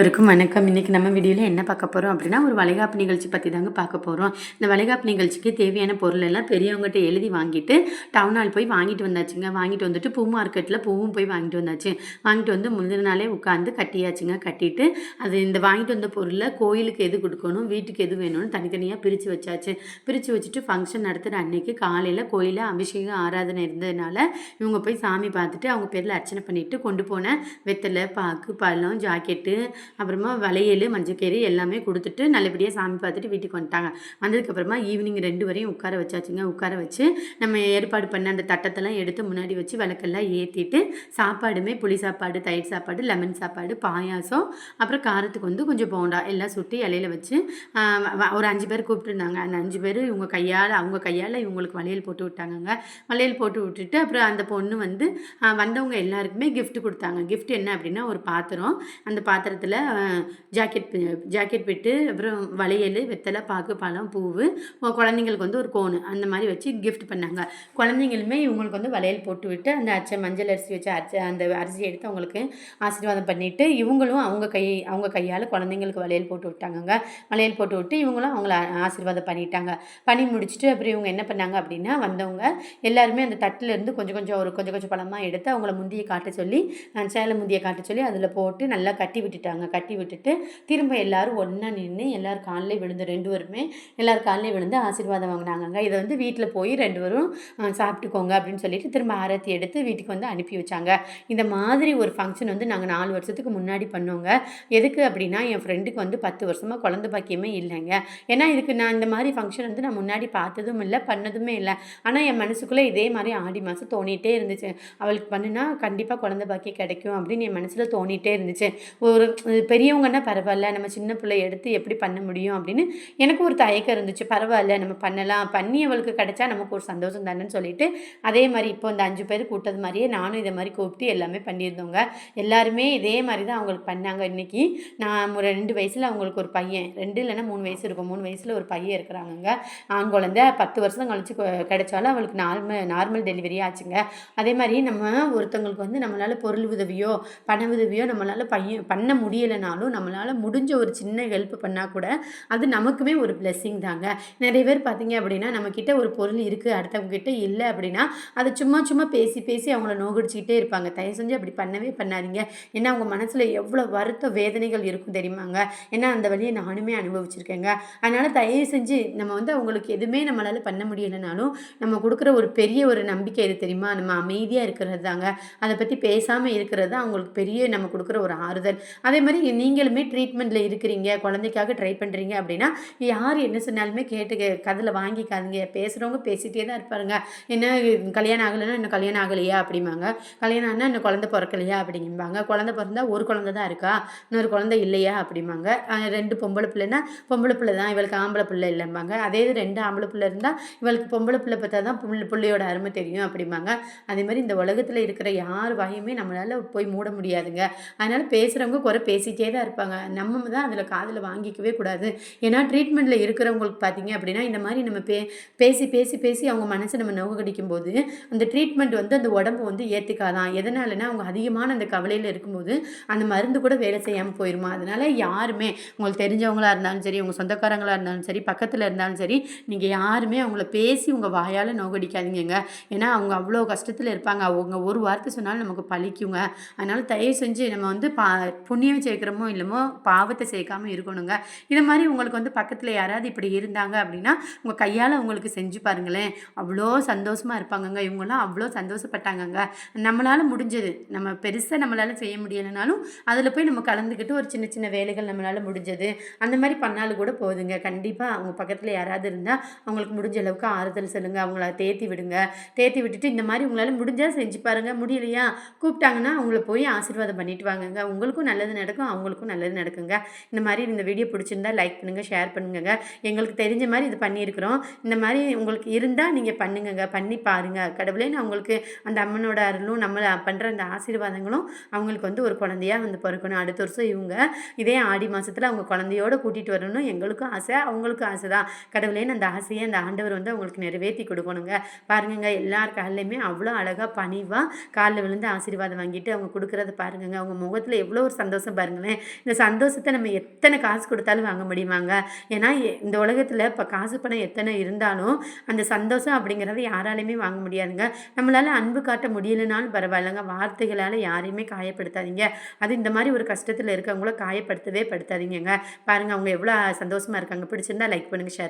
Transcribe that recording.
வணக்கம். இன்றைக்கி நம்ம வீடியோவில் என்ன பார்க்க போகிறோம் அப்படின்னா ஒரு வளைகாப்பு நிகழ்ச்சி பற்றி தாங்க பார்க்க போகிறோம் இந்த வளைகாப்பு நிகழ்ச்சிக்கு தேவையான பொருள் எல்லாம் பெரியவங்ககிட்ட எழுதி வாங்கிட்டு டவுன் ஹால் போய் வாங்கிட்டு வந்தாச்சுங்க. வாங்கிட்டு வந்துட்டு பூ மார்க்கெட்டில் பூவும் போய் வாங்கிட்டு வந்தாச்சு. வாங்கிட்டு வந்து முந்தின நாளே உட்காந்து கட்டியாச்சுங்க. கட்டிட்டு அது இந்த வாங்கிட்டு வந்த பொருளை கோயிலுக்கு எது கொடுக்கணும் வீட்டுக்கு எது வேணும்னு தனித்தனியாக பிரித்து வச்சாச்சு. பிரித்து வச்சுட்டு ஃபங்க்ஷன் நடத்துகிற அன்னைக்கு காலையில் கோயிலில் அபிஷேகம் ஆராதனை இருந்ததுனால இவங்க போய் சாமி பார்த்துட்டு அவங்க பேரில் அர்ச்சனை பண்ணிவிட்டு கொண்டு போன வெத்தலை பாக்கு பழம் ஜாக்கெட்டு அப்புறமா வளையல் மஞ்சக்கீரை எல்லாமே கொடுத்துட்டு நல்லபடியாக சாமி பார்த்துட்டு வீட்டுக்கு வந்துட்டாங்க. வந்ததுக்கப்புறமா ஈவினிங் ரெண்டு வரையும் உட்கார வச்சாச்சுங்க. உட்கார வச்சு நம்ம ஏற்பாடு பண்ண அந்த தட்டத்தெல்லாம் எடுத்து முன்னாடி வச்சு விளக்கெல்லாம் ஏற்றிட்டு சாப்பாடுமே புளி சாப்பாடு தயிர் சாப்பாடு லெமன் சாப்பாடு பாயாசம் அப்புறம் காரத்துக்கு வந்து கொஞ்சம் போண்டா எல்லாம் சுட்டி இலையில வச்சு ஒரு அஞ்சு பேர் கூப்பிட்டுருந்தாங்க. அந்த அஞ்சு பேர் இவங்க கையால் அவங்க கையால் இவங்களுக்கு வளையல் போட்டு விட்டாங்கங்க. வளையல் போட்டு விட்டுட்டு அப்புறம் அந்த பொண்ணு வந்து வந்தவங்க எல்லாருக்குமே கிஃப்ட் கொடுத்தாங்க. கிஃப்ட் என்ன அப்படின்னா ஒரு பாத்திரம். அந்த பாத்திரத்தில் ஜாக்கெட் ஜாக்கெட் பிட்டு அப்புறம் வளையல் வெத்தலை பாக்கு பழம் பூவு குழந்தைங்களுக்கு வந்து ஒரு கோனு அந்த மாதிரி வச்சு கிஃப்ட் பண்ணாங்க. குழந்தைங்களுமே இவங்களுக்கு வந்து வளையல் போட்டு விட்டு அந்த அச்சை மஞ்சள் அரிசி வச்சு அரிசி அந்த அரிசி எடுத்து அவங்களுக்கு ஆசீர்வாதம் பண்ணிவிட்டு இவங்களும் அவங்க கை அவங்க கையால் குழந்தைங்களுக்கு வளையல் போட்டு விட்டாங்கங்க. வளையல் போட்டு விட்டு இவங்களும் அவங்கள ஆசீர்வாதம் பண்ணிட்டாங்க. பண்ணி முடிச்சுட்டு அப்புறம் இவங்க என்ன பண்ணாங்க அப்படின்னா வந்தவங்க எல்லாருமே அந்த தட்டிலேருந்து கொஞ்சம் கொஞ்சம் ஒரு கொஞ்சம் கொஞ்சம் பழமாக எடுத்து அவங்கள முந்தியை காட்ட சொல்லி சேலை முந்தியை காட்ட சொல்லி அதில் போட்டு நல்லா கட்டி விட்டுட்டாங்க. கட்டி விட்டுட்டு திரும்ப எல்லாரும் ஒன்றா நின்று எல்லோரும் காலில் விழுந்து ரெண்டு பேருமே எல்லார் காலிலே விழுந்து ஆசீர்வாதம் வாங்கினாங்க இதை வந்து வீட்டில் போய் ரெண்டு பேரும் சாப்பிட்டுக்கோங்க அப்படின்னு சொல்லிட்டு திரும்ப ஆரத்தி எடுத்து வீட்டுக்கு வந்து அனுப்பி வச்சாங்க. இந்த மாதிரி ஒரு ஃபங்க்ஷன் வந்து நாங்கள் நாலு வருஷத்துக்கு முன்னாடி பண்ணோங்க. எதுக்கு அப்படின்னா என் ஃப்ரெண்டுக்கு வந்து பத்து வருஷமாக குழந்தை பாக்கியமே இல்லைங்க. ஏன்னா இதுக்கு நான் இந்த மாதிரி ஃபங்க்ஷன் வந்து நான் முன்னாடி பார்த்ததும் இல்லை பண்ணதுமே இல்லை. ஆனால் என் மனசுக்குள்ளே இதே மாதிரி ஆடி மாதம் தோணிகிட்டே இருந்துச்சு. அவளுக்கு பண்ணுனா கண்டிப்பாக குழந்தை பாக்கியம் கிடைக்கும் அப்படின்னு என் மனசில் தோணிகிட்டே இருந்துச்சு. ஒரு பெரியவங்கன்னா பரவாயில்ல நம்ம சின்ன பிள்ளை எடுத்து எப்படி பண்ண முடியும் அப்படின்னு எனக்கு ஒரு தயக்கம் இருந்துச்சு. பரவாயில்ல நம்ம பண்ணலாம். பண்ணி அவளுக்கு கிடைச்சா நமக்கு ஒரு சந்தோஷம் தானேன்னு சொல்லிட்டு அதே மாதிரி இப்போ இந்த அஞ்சு பேர் கூட்டது மாதிரியே நானும் இதை மாதிரி கூப்பிட்டு எல்லாமே பண்ணியிருந்தோங்க. எல்லாருமே இதே மாதிரி தான் அவங்களுக்கு பண்ணாங்க. இன்னைக்கு நான் ஒரு ரெண்டு வயசில் அவங்களுக்கு ஒரு பையன். ரெண்டு இல்லைன்னா மூணு வயசு இருக்கும். மூணு வயசில் ஒரு பையன் இருக்கிறாங்கங்க. ஆண் குழந்தை பத்து வருஷம் கழிச்சு கிடைச்சாலும் அவளுக்கு நார்மல் நார்மல் டெலிவரி ஆச்சுங்க. அதே மாதிரி நம்ம ஒருத்தவங்களுக்கு வந்து நம்மளால் பொருள் உதவியோ பண உதவியோ நம்மளால் பையன் பண்ண முடியலைனாலும் நம்மளால் முடிஞ்ச ஒரு சின்ன ஹெல்ப் பண்ணால் கூட அது நமக்குமே ஒரு பிளெஸ்ஸிங் தாங்க. நிறைய பேர் பார்த்தீங்க அப்படின்னா நம்மக்கிட்ட ஒரு பொருள் இருக்குது அடுத்தவங்க கிட்ட இல்லை அப்படின்னா அதை சும்மா சும்மா பேசி பேசி அவங்கள நோகடிச்சிக்கிட்டே இருப்பாங்க. தயவு செஞ்சு அப்படி பண்ணவே பண்ணாதீங்க. ஏன்னா அவங்க மனசில் எவ்வளோ வருத்த வேதனைகள் இருக்கும் தெரியுமாங்க? ஏன்னா அந்த வழியை நானுமே அனுபவிச்சிருக்கேங்க. அதனால் தயவு செஞ்சு நம்ம வந்து அவங்களுக்கு எதுவுமே நம்மளால் பண்ண முடியலைனாலும் நம்ம கொடுக்குற ஒரு பெரிய ஒரு நம்பிக்கை இது தெரியுமா? நம்ம அமைதியாக இருக்கிறது தாங்க. அதை பற்றி பேசாமல் இருக்கிறது தான் அவங்களுக்கு பெரிய நம்ம கொடுக்குற ஒரு ஆறுதல். அதே மாதிரி நீங்களுமே ட்ரீட்மெண்ட்டில் இருக்கிறீங்க குழந்தைக்காக ட்ரை பண்ணுறீங்க அப்படின்னா யார் என்ன சொன்னாலுமே கேட்டு கதில் வாங்கிக்காதீங்க. பேசுகிறவங்க பேசிகிட்டே தான் இருப்பாருங்க. என்ன கல்யாணம் ஆகலைன்னா இன்னும் கல்யாணம் ஆகலையா அப்படிம்பாங்க. கல்யாணம் ஆனால் இன்னும் குழந்தை பிறக்கலையா அப்படிம்பாங்க. குழந்தை பிறந்தா ஒரு குழந்தை தான் இருக்கா? இன்னொரு குழந்தை இல்லையா அப்படிம்பாங்க. ரெண்டு பொம்பளை பிள்ளைன்னா பொம்பளை பிள்ளை தான் இவளுக்கு ஆம்பளை பிள்ளை இல்லைம்பாங்க. அதே இது ரெண்டு ஆம்பளை பிள்ளை இருந்தால் இவளுக்கு பொம்பளை பிள்ளை பார்த்தா தான் புள்ள பிள்ளையோட அருமை தெரியும் அப்படிம்பாங்க. அதே மாதிரி இந்த உலகத்தில் இருக்கிற யார் வாயுமே நம்மளால் போய் மூட முடியாதுங்க. அதனால் பேசுகிறவங்க குறை பேசிகிட்டே தான் இருப்பாங்க. நம்ம தான் அதில் காதில் வாங்கிக்கவே கூடாது. ஏன்னா ட்ரீட்மெண்ட்டில் இருக்கிறவங்களுக்கு பார்த்தீங்க அப்படின்னா இந்த மாதிரி நம்ம பே பேசி பேசி பேசி அவங்க மனசை நம்ம நோகடிக்கும் போது அந்த ட்ரீட்மெண்ட் வந்து அந்த உடம்பு வந்து ஏற்றுக்காதான் எதனாலனா அவங்க அதிகமான அந்த கவலையில் இருக்கும்போது அந்த மருந்து கூட வேலை செய்யாமல் போயிருமா? அதனால் யாருமே உங்களுக்கு தெரிஞ்சவங்களா இருந்தாலும் சரி உங்கள் சொந்தக்காரங்களா இருந்தாலும் சரி பக்கத்தில் இருந்தாலும் சரி நீங்கள் யாருமே அவங்கள பேசி உங்கள் வாயால் நோகடிக்காதீங்கங்க. ஏன்னா அவங்க அவ்வளோ கஷ்டத்தில் இருப்பாங்க. அவங்க ஒரு வார்த்தை சொன்னாலும் நமக்கு பழிக்குங்க. அதனால் தயவு செஞ்சு நம்ம வந்து பா புண்ணியம் சேர்க்குறோமோ இல்லமோ பாவத்தை சேர்க்காம இருக்கணுங்க. இது மாதிரி உங்களுக்கு வந்து பக்கத்தில் யாராவது இப்படி இருந்தாங்க அப்படின்னா உங்கள் கையால் உங்களுக்கு செஞ்சு பாருங்களேன். அவ்வளோ சந்தோஷமாக இருப்பாங்கங்க. இவங்கெல்லாம் அவ்வளோ சந்தோஷப்பட்டாங்கங்க. நம்மளால் முடிஞ்சது. நம்ம பெருசாக நம்மளால் செய்ய முடியலைனாலும் அதில் போய் நம்ம கலந்துக்கிட்டு ஒரு சின்ன சின்ன வேலைகள் நம்மளால் முடிஞ்சது. அந்த மாதிரி பண்ணாலும் கூட போதுங்க. கண்டிப்பாக அவங்க பக்கத்தில் யாராவது இருந்தால் அவங்களுக்கு முடிஞ்ச அளவுக்கு ஆறுதல் சொல்லுங்கள் அவங்கள தேத்தி விடுங்க. தேத்தி விட்டுட்டு இந்த மாதிரி உங்களால் முடிஞ்சால் செஞ்சு பாருங்கள் முடியலையா? கூப்பிட்டாங்கன்னா அவங்கள போய் ஆசீர்வாதம் பண்ணிட்டு வாங்கங்க. உங்களுக்கும் நல்லது நடக்கும். அவங்களுக்கும் நல்லது நடக்குங்க. இந்த மாதிரி இந்த வீடியோ பிடிச்சிருந்தா லைக் பண்ணுங்கள் ஷேர் பண்ணுங்க எங்களுக்கு தெரிஞ்ச மாதிரி இது பண்ணியிருக்கிறோம். இந்த மாதிரி உங்களுக்கு இருந்தால் நீங்கள் பண்ணுங்கங்க. பண்ணி பாருங்கள் கடவுளே நான் உங்களுக்கு அந்த அம்மனோட அருளும் நம்ம பண்ணுற அந்த ஆசீர்வாதங்களும் அவங்களுக்கு வந்து ஒரு குழந்தையாக வந்து பிறக்கணும். அடுத்த வருஷம் இவங்க இதே ஆடி மாதத்தில் அவங்க குழந்தையோட கூட்டிகிட்டு வரணும் எங்களுக்கும் ஆசை அவங்களுக்கும் ஆசை தான் கடவுளேன்னு அந்த ஆசையை அந்த ஆண்டவர் வந்து அவங்களுக்கு நிறைவேற்றி கொடுக்கணுங்க. பாருங்கங்க எல்லார் காலையுமே அவ்வளோ அழகாக பணிவாக காலில் விழுந்து ஆசீர்வாதம் வாங்கிட்டு அவங்க கொடுக்குறத பாருங்கங்க. அவங்க முகத்தில் எவ்வளோ ஒரு சந்தோஷம் பாருங்களேன். இந்த சந்தோஷத்தை நம்ம எத்தனை காசு கொடுத்தாலும் வாங்க முடியுமாங்க? ஏன்னா இந்த உலகத்தில் இப்போ காசு பணம் எத்தனை இருந்தாலும் அந்த சந்தோஷம் அப்படிங்கிறத யாராலையுமே வாங்க முடியாதுங்க. நம்மளால் அன்பு காட்ட முடியலனாலும் பரவாயில்லைங்க. வார்த்தைகளால் யாரையுமே காயப்படுத்தாதீங்க. அது இந்த மாதிரி ஒரு கஷ்டத்தில் இருக்கவங்கள காயப்படுத்தவே படுத்தாதீங்கங்க. பாருங்கள் அவங்க எவ்வளோ சந்தோஷமாக இருக்காங்க. பிடிச்சிருந்தா லைக் பண்ணுங்கள் ஷேர்